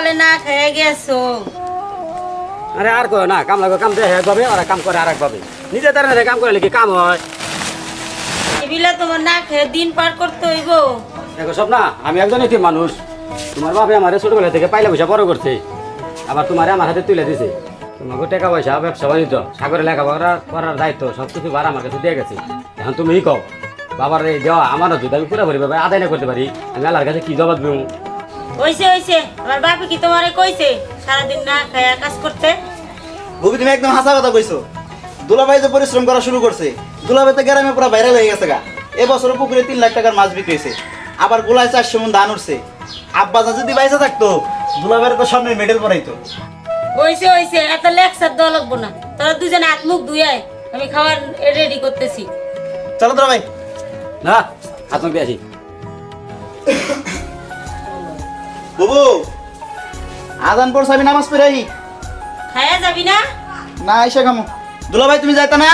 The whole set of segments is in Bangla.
সকালে না খেয়ে গেছো। আরে আর কয় না কাম লাগবে কাম দেয় একভাবে আর কাম করে আর একভাবে নিজে তারা কাম করে কি কাম হয়? এবিলা তোমার না খেয়ে দিন পার করতে হইব। দেখো সব না আমি একজন এটি মানুষ। তোমার বাপে আমার ছোটবেলা থেকে পাইলে পয়সা বড় করছে। আবার তোমারে আমার হাতে তুলে দিছে। তোমাকে টাকা পয়সা ব্যবসা বাণিজ্য সাগরে লেখাপড়া করার দায়িত্ব সব কিছু বার আমার কাছে দিয়ে গেছে। এখন তুমি কও বাবার এই দেওয়া আমারও যদি আমি পুরোপুরি ভাবে আদায় না করতে পারি আমি আল্লাহর কাছে কি জবাব দেবো? হইছে হইছে। আমার বাপে কি তোমারে কইছে সারাদিন না খেয়ে কাজ করতে? ভুবি তুমি একদম হাসা কথা কইছো। দুলাভাই যে পরিশ্রম করা শুরু করছে দুলাভাই তো গ্রামে পুরো ভাইরাল হয়ে গেছে গা। এবছর পুকুরে তিন লাখ টাকার মাছ বিক্রি হয়েছে আবার গোলায় চারশো মন ধান উঠছে। আব্বা যা যদি বাইসা থাকতো দুলাভাইয়ের তো সামনে মেডেল পরাইতো। হইছে হইছে। এত লেকচার দেওয়া লাগবো না। তোরা দুজনে হাত মুখ ধুয়ায় আমি খাবার রেডি করতেছি। চলো দুলাভাই। না হাত মুখ দিয়ে আসি। বুবু। আজান পড়ছে আমি নামাজ পড়াই খায়া যাবি না? না আইসা কামো দুলাভাই তুমি যাইতা না?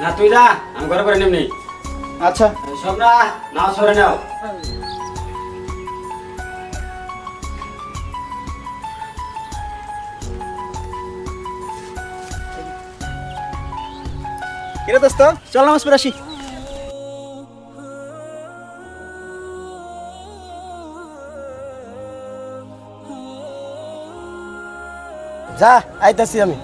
না তুই যা আমি ঘরে করে নেমনি। আচ্ছা। সব না নাও সরে নাও। কিরে দোস্ত চল নামাজ পড়ে আসি। যা আইতাছি আমি।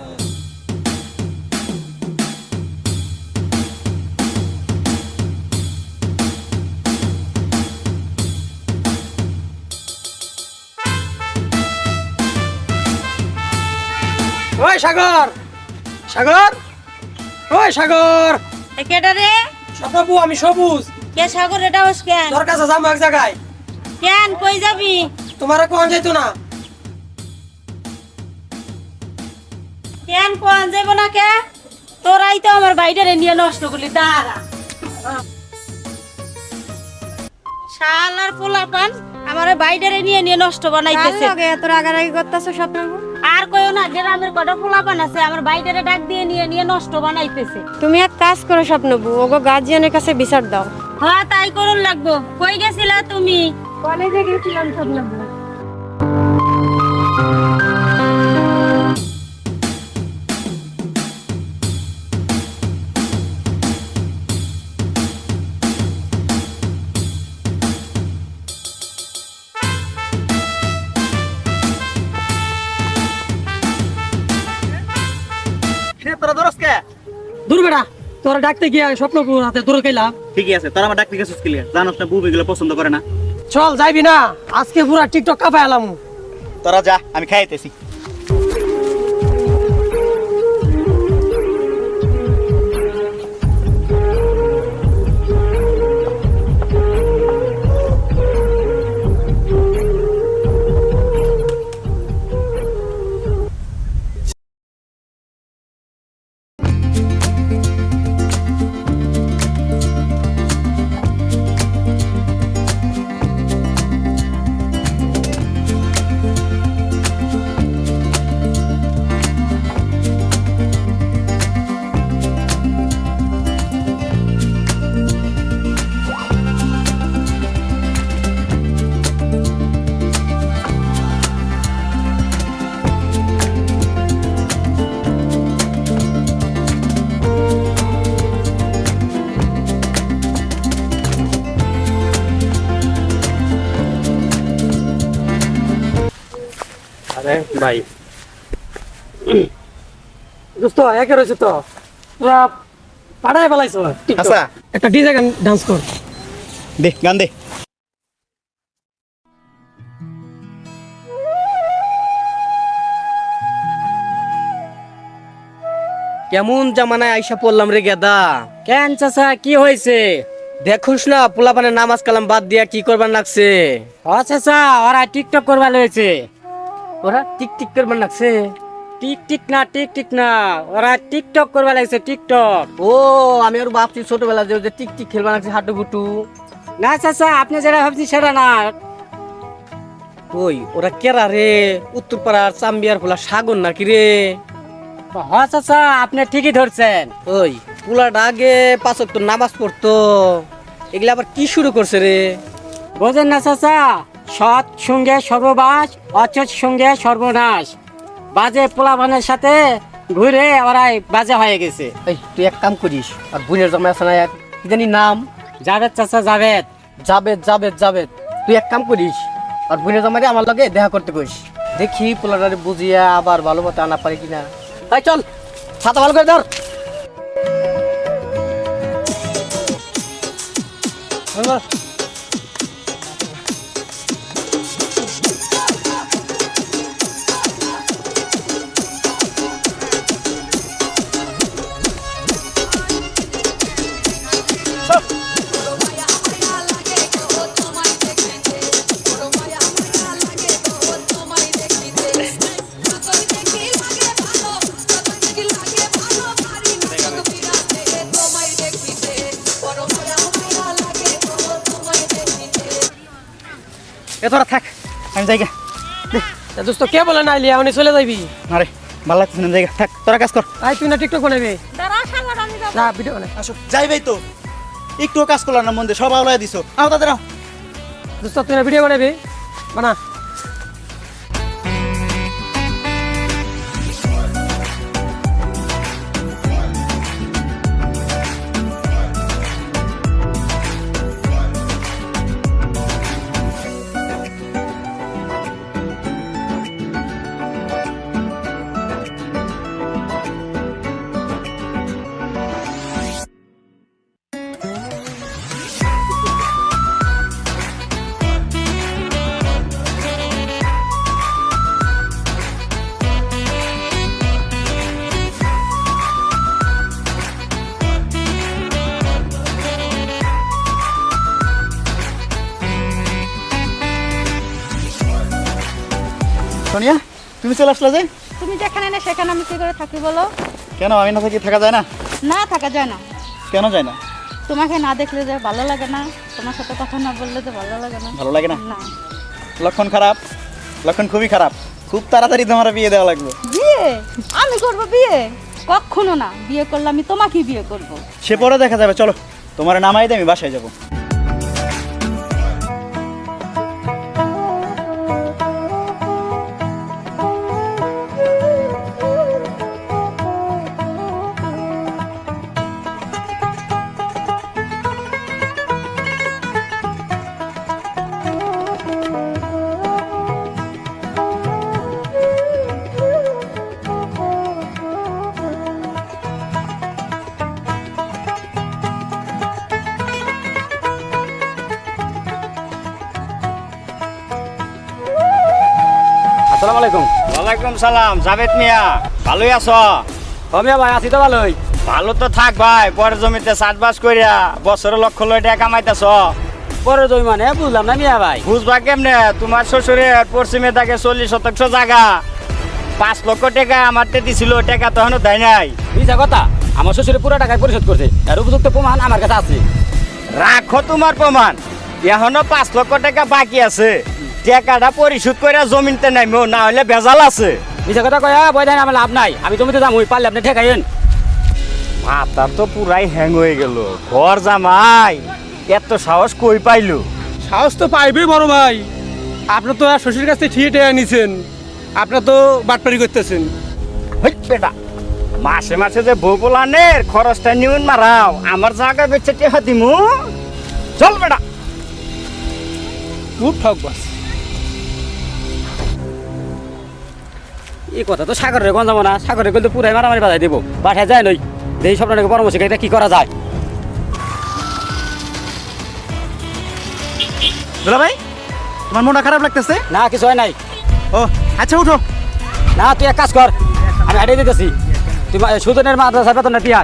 ওই সাগর সাগর ওই সাগর। এ কেডা রে? সতবু আমি সবুজ। কে সাগর এটা হস কেন? তোর কাছে যাব এক জায়গায়। কেন কই যাবি? তোমার কোন যাইতো না। কেন কোন যাব না কে? তোরাই তো আমার বাইরে নিয়ে নষ্ট করলি দাঁড়া। শালার পোলাপান আমার বাইরে নিয়ে নিয়ে নষ্ট বানাইতেছে। এত রাগারাগি করতেছো স্বপ্ন আর না গ্রামের কটা পোলাপান আছে আমার বাইরে ডাক দিয়ে নিয়ে নিয়ে নষ্ট বানাইতেছে। তুমি এক কাজ করো স্বপ্নবু ওগো গার্জিয়ানের কাছে বিচার দাও। হ্যাঁ তাই করুন লাগবো। কই গেছিলা তুমি? কলেজে গেছিলাম স্বপ্নবু তোরা ডাকতে গিয়া স্বপ্নপুর হাতে দূরে খাইলাম ঠিকই আছে তোরা আমার ডাকতে গেছিস ক্লিয়ার জানোস না বুবি এগুলো পছন্দ করে না। চল যাইবি না। আজকে পুরা টিকটক কাপাই আলাম তোরা যা আমি খাইতেছি। ভাই। দোস্ত একে রয়েছে তো। তোরা পাড়ায় ফেলাইছ। আচ্ছা। একটা ডিজে গান ডান্স কর। দে গান দে। কেমন জামানায় আইসা পড়লাম রে গেদা? কেন চাচা কি হয়েছে? দেখোস না পোলাপানের নামাজ কালাম বাদ দিয়া কি করবার লাগছে? ও চাচা ওরা টিকটক করবা লয়েছে ওরা টিক টিক করবার লাগছে টিক টিক না টিক টিক না ওরা টিকটক করবার লাগছে টিকটক। ও আমি আর ভাবছি ছোটবেলা যে যে টিক টিক খেলবার লাগছে হাঁটু গুটু না চাচা আপনি যেটা ভাবছি সেটা না। ওই ওরা কেরা রে? উত্তরপাড়ার চাম্বিয়ার ফুলা সাগর নাকি রে? হ চাচা আপনি ঠিকই ধরছেন। ওই পুলাটা আগে পাঁচক তো নামাজ পড়তো এগুলা আবার কি শুরু করছে রে? বোঝেন না চাচা সৎ সঙ্গে সর্ববাস অচট সঙ্গে সর্বনাশ। বাজে পোলাপানের সাথে ঘুরে ওরাই বাজে হয়ে গেছে। এই তুই এক কাম করিস আর বোনের জমা আছে না এক কি জানি নাম? জাভেদ চাচা জাভেদ। জাবেদ জাবেদ জাবেদ তুই এক কাম করিস আর বোনের জামাই আমার লগে দেখা করতে কইস দেখি পোলাটারে বুঝিয়া আবার ভালো মতো আনা পারি কিনা। তাই চল ছাতা ভালো করে ধর ধর, এ তোরা থাক। আমি জায়গা তা দোস্ত কে বলে না লিয়া উনি চলে যাবি আরে ভালো লাগতেছে না জায়গা থাক তোরা কাজ কর। আই তুই না টিকটক বানাবি? না ভিডিও বানাই। আসো। ভাই তো। একটু কাজ করলাম না মন্দির সব আওলাই দিছো। আও তাদের দোস্ত তুই না ভিডিও বানাবি? বানা। তুমি চলে আসলে যে? তুমি যেখানে না সেখানে আমি কি করে থাকি বলো? কেন আমি না থাকি থাকা যায় না? না থাকা যায় না। কেন যায় না? তোমাকে না দেখলে যে ভালো লাগে না তোমার সাথে কথা না বললে যে ভালো লাগে না। ভালো লাগে না? না। লক্ষণ খারাপ? লক্ষণ খুবই খারাপ। খুব তাড়াতাড়ি তোমার বিয়ে দেওয়া লাগবে। বিয়ে? আমি করব বিয়ে? কখনো না। বিয়ে করলে আমি তোমাকেই বিয়ে করব। সে পরে দেখা যাবে চলো। তোমার নামাই দিয়ে আমি বাসায় যাব। আলাইকুম। ওয়ালাইকুম সালাম জাভেদ মিয়া। ভালোই আছো? হমিয়া ভাই আছি তো ভালোই। ভালো তো থাক ভাই পরের জমিতে চাষবাস করিয়া বছরে লক্ষ লয় টাকা কামাইতেছ। পরে জমি মানে? বুঝলাম না মিয়া ভাই। বুঝবা কেমনে? তোমার শ্বশুরের পশ্চিমে থাকে চল্লিশ শতাংশ জায়গা। পাঁচ লক্ষ টাকা আমারতে দিছিল টাকা তখনও দেয় নাই। মিছা কথা? আমার শ্বশুরে পুরো টাকায় পরিশোধ করছে। আর উপযুক্ত প্রমাণ আমার কাছে আছে। রাখো তোমার প্রমাণ। এখনও পাঁচ লক্ষ টাকা বাকি আছে। টাকাটা পরিশোধ করে জমিনতে নামিও না হলে ভেজাল আছে। মিছা কথা কয়া বয় দেন আমার লাভ নাই। আমি জমিতে যাম পারলে আপনি ঠেকাইন মাথা তো পুরাই হ্যাং হয়ে গেল। ঘর জামাই এত সাহস কই পাইলো? সাহস তো পাইবে বড় ভাই। আপনার তো আর শ্বশুর কাছ থেকে ঠিয়ে টেয়ে নিছেন। আপনার তো বাটপারি করতেছেন। হই বেটা মাসে মাসে যে বউ পোলানের খরচটা নিউন মারাও আমার জায়গা বেচে টেহা দিমু। চল বেটা। খুব ঠক বাস। এই কথা তো সাগরের গঞ্জ যাব না সাগরের কিন্তু পুরাই মারামারি বাজাই দেবো। বাসায় যায় নই। দেখি স্বপ্নটাকে পরামর্শ এটা কি করা যায়। দুলা ভাই তোমার মনটা খারাপ লাগতেছে? না কিছু হয় নাই। ও আচ্ছা উঠো। না তুই এক কাজ কর। আমি হারিয়ে দিতেছি। তুই সুজনের মাদ্রাসার বেতন না পিয়া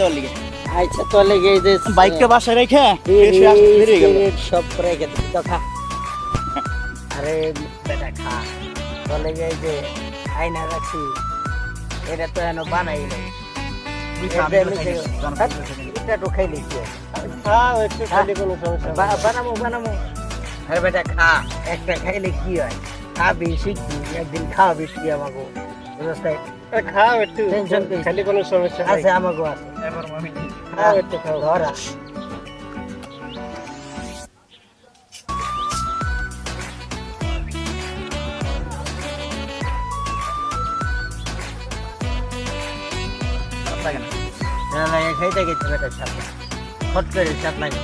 দেওয়ার লিগে। আচ্ছা চলে গিয়ে যে বাইকটা বাসায় রেখে হয়ে হয়ে সব গেছে। তো খা। আরে বেটা খা। চলে গিয়ে যে আয়না রাখছি এটা তো এনে বানাই নাই। এটা তো খাইলে কি হয়? বা- বানাবো বানাবো আরে বেটা খা একটা খাইলে কি হয়? খাবি শিখবি একদিন খাওয়াবি তুই আমাকে। বুঝতে খাও একটু। টেনশন খালি কোনো সমস্যা আছে আমাকে আছে। খাও একটু খাও। ধরা। না। না এই খাইতে গেছে বেটার সাথে হট করে চাপ লাগে।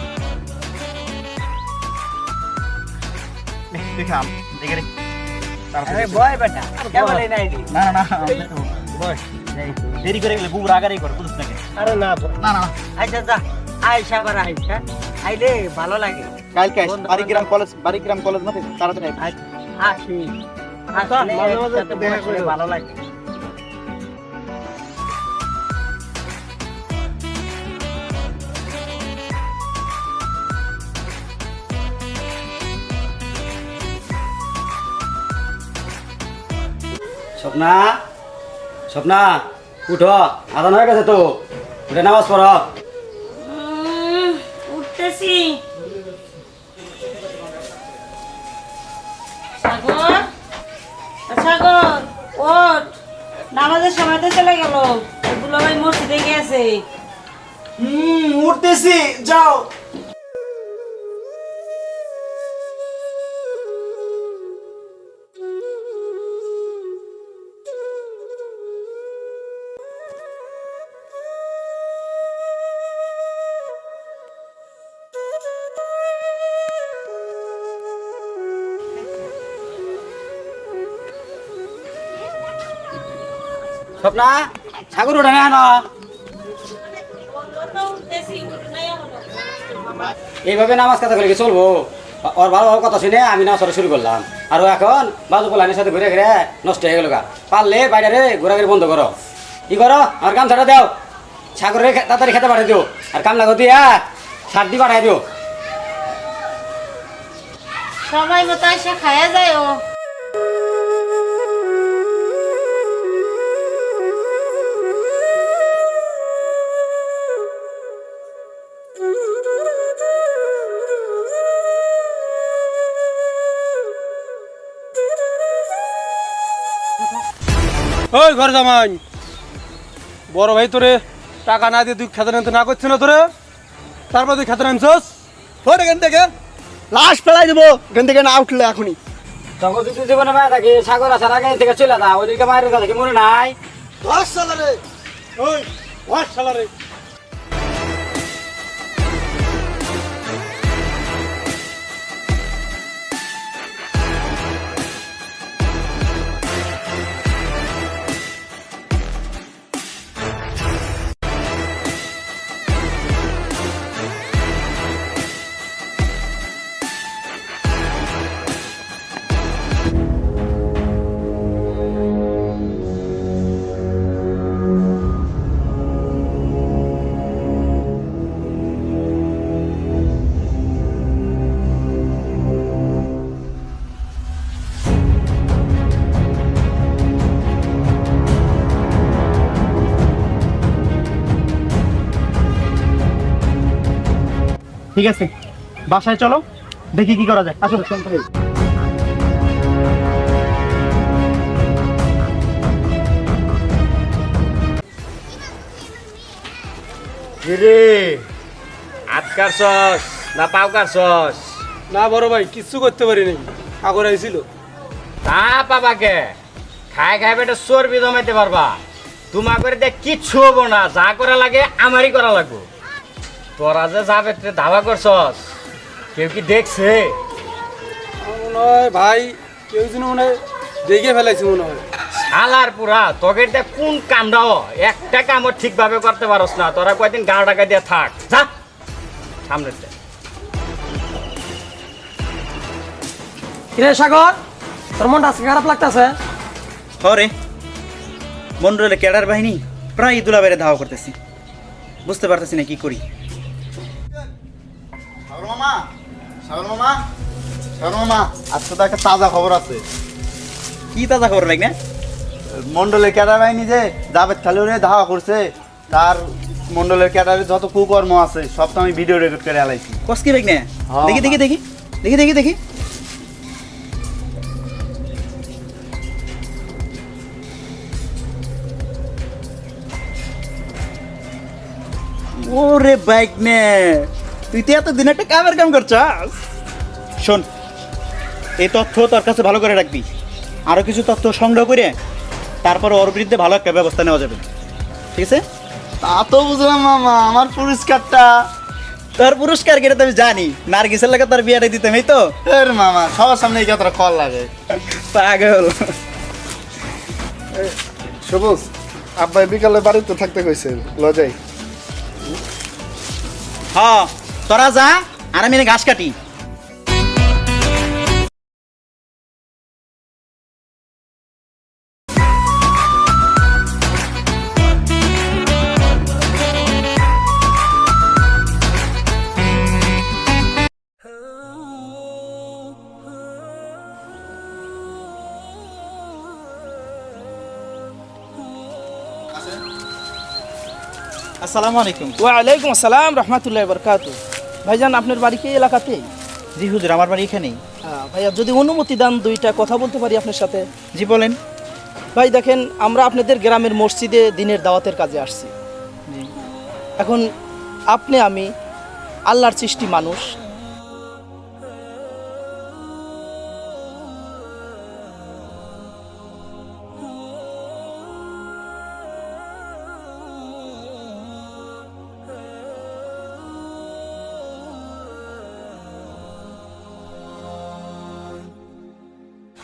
দেখাম দেখে রে আরে বয় বেটা কেমন নাই না না না বস। দেরি করে গেলে বুবুর আগারই করে বুঝছ নাকি আরে না না না আচ্ছা যা আইসা আবার আইসা আইলে ভালো লাগে। কালকে বারিগ্রাম কলেজ বারিগ্রাম কলেজ মধ্যে তাড়াতাড়ি আইস। আসি। বসলে ভালো লাগে। স্বপ্না? স্বপ্না উঠো আদান হয়ে গেছে তো। উঠে নামাজ পড়। উঠতেছি। সাগর সাগর ওঠ। নামাজের সময় তো চলে গেল। দুলাভাই মসজিদে গিয়েছে। হুম উঠতেছি যাও। স্বপ্না সাগর উঠে না না উঠতেছি উঠে নাই এখনও। এইভাবে নামাজ কাজা করে চলবো? ওর ভালো ভালো কথা শুনে আমি নামাজ শুরু করলাম। আর এখন বাজু পোলানের সাথে ঘুরে ঘুরে নষ্ট হয়ে গেল পারলে বাইরে ঘোরাঘুরি বন্ধ করো। কি করো? আর কাম ছাড়া দাও সাগরে তাড়াতাড়ি খেতে পাঠাই দিও। আর কাম লাগো দিয়া সার দি পাঠাই দিও। সময় মতো এসে খায়া যায় ও ওই ঘর জামাই বড় ভাই তোরে টাকা না দিয়ে তুই খেতে নিতে না করছিস না তোরে? তারপর তুই খেতে নামছস? ওর এখান থেকে লাশ ফেলাই দেবো এখান থেকে না উঠলে এখনই। তখন যদি জীবনে মায়া থাকি সাগর আসার আগে থেকে চলে যা ওইদিকে মায়ের কথা কি মনে নাই? দশ সালারে ওই দশ সালারে ঠিক আছে? বাসায় চলো দেখি কি করা যায়। আসলে রে আটকার সস না পাউকার সস না বড় ভাই কিচ্ছু করতে পারিনি। সাগর আইছিল। তা পাবাকে খাই খাই বেটা চর্বি জমাইতে পারবা। করে দেখ কিচ্ছু হব না যা করা লাগে আমারই করা লাগবো। তোরা যে যাবে ধাবা করছস? কেউ কি দেখছে? মনে হয় ভাই কেউ যেন মনে হয় দেখে ফেলাইছে মনে হয়। শালার পুরা তোকে দেখ কোন কামটাও একটা কামও ঠিকভাবে করতে পারস না। তোরা কয়দিন গা টাকা দিয়ে থাক। যা! সামনে কিরে সাগর তোর মনটা আজকে খারাপ লাগতেছে? হরে মন রইলে ক্যাডার বাহিনী প্রায় দুলাভাইরে ধাওয়া করতেছি। বুঝতে পারতেছি না কি করি। সাগর মামা? সাগর মামা আজকে তো একটা তাজা খবর আছে। কি তাজা খবর ভাই না? মন্ডলের ক্যাডার বাহিনী যে জাভেদ খালুরে ধাওয়া করছে তার মন্ডলের ক্যাডারের যত কুকর্ম আছে সব তো আমি ভিডিও রেকর্ড করে আলাইছি। কস কি ভাই না? দেখি দেখি দেখি। দেখি দেখি দেখি। ওরে বাইক নে। তুই তো এতদিন একটা কামের কাম করছাস শোন এই তথ্য তোর কাছে ভালো করে রাখবি। আরও কিছু তথ্য সংগ্রহ করে তারপর ওর বিরুদ্ধে ভালো একটা ব্যবস্থা নেওয়া যাবে ঠিক আছে তা তো বুঝলাম মামা আমার পুরস্কারটা তোর পুরস্কার কেটে আমি জানি নার্গিসের লাগে তোর বিয়েটা দিতাম এই তো এর মামা সবার সামনে এই কথাটা কল লাগে পাগল সবুজ আব্বাই বিকালে বাড়িতে থাকতে কইছে লজাই হ তোরা যা আর আমি ঘাস কাটি। আসসালামু আলাইকুম। ওয়ালাইকুম আসসালাম রহমতুল্লাহ বরকাত। ভাইজান আপনার বাড়ি কি এলাকাতে? জি হুজুর আমার বাড়ি এখানেই। হ্যাঁ, ভাইয়া যদি অনুমতি দেন দুইটা কথা বলতে পারি আপনার সাথে। জি বলেন। ভাই দেখেন আমরা আপনাদের গ্রামের মসজিদে দিনের দাওয়াতের কাজে আসছি। এখন আপনি আমি আল্লাহর সৃষ্টি মানুষ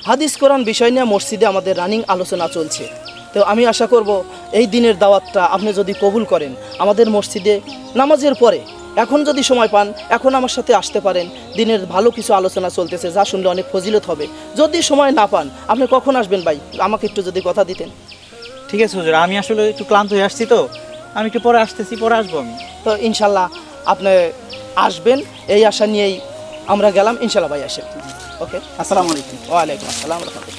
হাদিস কোরআন বিষয় নিয়ে মসজিদে আমাদের রানিং আলোচনা চলছে। তো আমি আশা করব এই দিনের দাওয়াতটা আপনি যদি কবুল করেন আমাদের মসজিদে নামাজের পরে এখন যদি সময় পান এখন আমার সাথে আসতে পারেন। দিনের ভালো কিছু আলোচনা চলতেছে যা শুনলে অনেক ফজিলত হবে। যদি সময় না পান আপনি কখন আসবেন ভাই? আমাকে একটু যদি কথা দিতেন। ঠিক আছে হুজুর আমি আসলে একটু ক্লান্ত হয়ে আসছি তো। আমি একটু পরে আসতেছি পরে আসব আমি। তো ইনশাল্লাহ আপনি আসবেন এই আশা নিয়েই আমরা গেলাম। ইনশাল্লাহ ভাই আসেন। ওকে আসসালামু আলাইকুম ওয়ালাইকুম আসসালাম রহমতুল্লাহ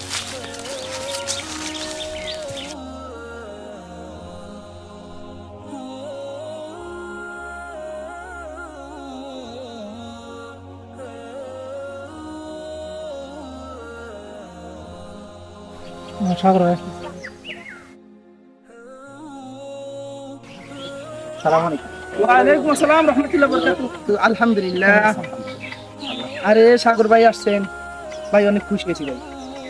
সালাম আলাইকুম ওয়ালাইকুম আসসালাম রহমতুল্লাহ বরকাত আলহামদুলিল্লাহ আরে সাগর ভাই আসছেন। ভাই, অনেক খুশি হয়েছি ভাই।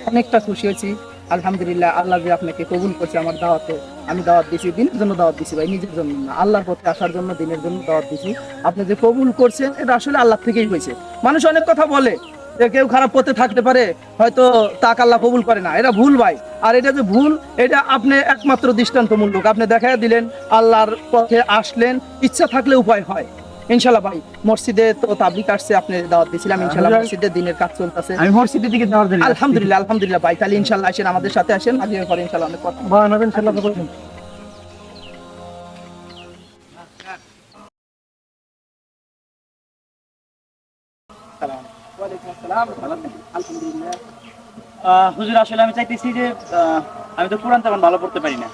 অনেকটা খুশি হয়েছি। আলহামদুলিল্লাহ, আল্লাহ যে আপনাকে কবুল করছে আমার দাওয়াতে। আমি দাওয়াত দিছি দিনের জন্য দাওয়াত দিছি ভাই, নিজের জন্য না। আল্লাহর পথে আসার জন্য দিনের জন্য দাওয়াত দিছি আপনি যে কবুল করছেন, এটা আসলে আল্লাহ থেকেই হয়েছে। মানুষ অনেক কথা বলে যে কেউ খারাপ পথে থাকতে পারে, হয়তো তাক আল্লাহ কবুল করে না। এটা ভুল ভাই। আর এটা যে ভুল, এটা আপনি একমাত্র দৃষ্টান্তমূলক। আপনি দেখাই দিলেন, আল্লাহর পথে আসলেন, ইচ্ছা থাকলে উপায় হয়। ইনশাল্লাহ ভাই মসজিদে তো তাবলিক আসছে আপনি দাওয়াত দিয়েছিলাম ইনশাল্লাহ মসজিদে দিনের কাজ চলতেছে। আমি মসজিদের দিকে যাওয়ার জন্য আলহামদুলিল্লাহ আলহামদুলিল্লাহ ভাই তাহলে ইনশাল্লাহ আসেন আমাদের সাথে আসেন আজকে পরে ইনশাল্লাহ অনেক কথা। বানাবেন ইনশাআল্লাহ বলুন ওয়ালাইকুম আসসালাম আলহামদুলিল্লাহ আহ, হুজুর আসলে আমি চাইতেছি যে আহ, আমি তো কোরআন তেমন ভালো পড়তে পারি না।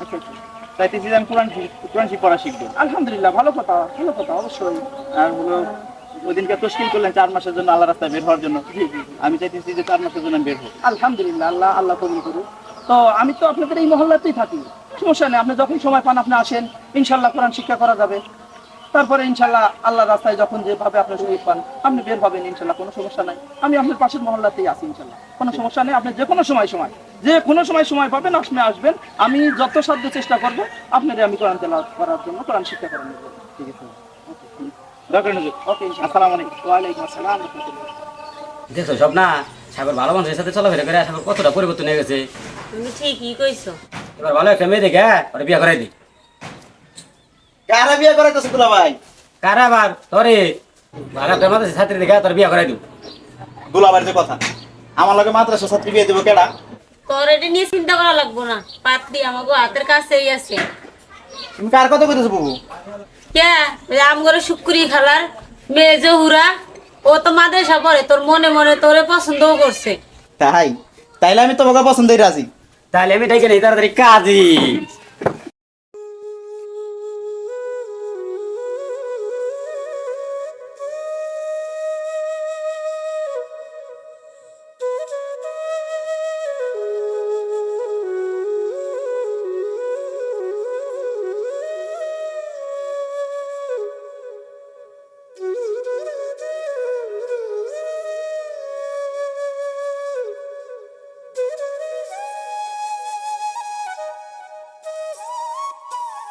চাইতেছি যে আমি কোরআন কোরআন পড়া শিখব। আলহামদুলিল্লাহ ভালো কথা ভালো কথা অবশ্যই। আর হলো ওই দিনকে তশকিল করলেন চার মাসের জন্য আল্লাহ রাস্তায় বের হওয়ার জন্য। আমি চাইতেছি যে চার মাসের জন্য বের হোক আলহামদুলিল্লাহ আল্লাহ আল্লাহ কবুল করুক। তো আমি তো আপনাদের এই মহল্লাতেই থাকি। সমস্যা নেই আপনি যখন সময় পান আপনি আসেন। ইনশাল্লাহ কোরআন শিক্ষা করা যাবে। তারপরে ইনশাল্লাহ আল্লাহ রাস্তায় যখন যেভাবে আপনি সুযোগ পান আপনি বের হবেন ইনশাল্লাহ কোনো সমস্যা নাই। আমি আপনার পাশের মহল্লাতেই আছি ইনশাল্লাহ। কোনো সমস্যা নেই আপনি যে কোনো সময় সময় যে কোনো সময় সময় পাবেন আপনি আসবেন। আমি যত সাধ্য চেষ্টা করব আপনাদের আমি কোরআন তেলাওয়াত করার জন্য কোরআন শিক্ষা করার জন্য। ঠিক আছে? দরকার হুজুর ওকে আসসালামু আলাইকুম। ওয়ালাইকুম আসসালাম। রহমতুল্লাহ সব না সাগর ভালো মানুষের সাথে চলাফেরা করে সাগর কতটা পরিবর্তন হয়ে গেছে? তুমি ঠিকই কইছো। এবার ভালো একটা মেয়ে দেখে ওরা বিয়ে করাই দি কারা বিয়ে করাইতেছে দুলা ভাই? কারা আবার তোরে ভালো একটা মাদ্রাসা ছাত্রী দেখে তোর বিয়ে করাই দিব। দুলা যে কথা। আমার লগে মাদ্রাসা ছাত্রী বিয়ে দেবো কেডা? তোর এটা নিয়ে চিন্তা করা লাগবো না। পাত্রী আমাকে হাতের কাছেই আছে। তুমি কার কথা কইতেছো বুবু? কে? ওই আমগরে শুক্রি খালার মেয়ে জহুরা ও তো মাদ্রাসা পড়ে তোর মনে মনে তোরে পছন্দও করছে। তাই? তাইলে আমি তোমাকে পছন্দই রাজি। তাহলে আমি ডেকে নেই তাড়াতাড়ি কাজী।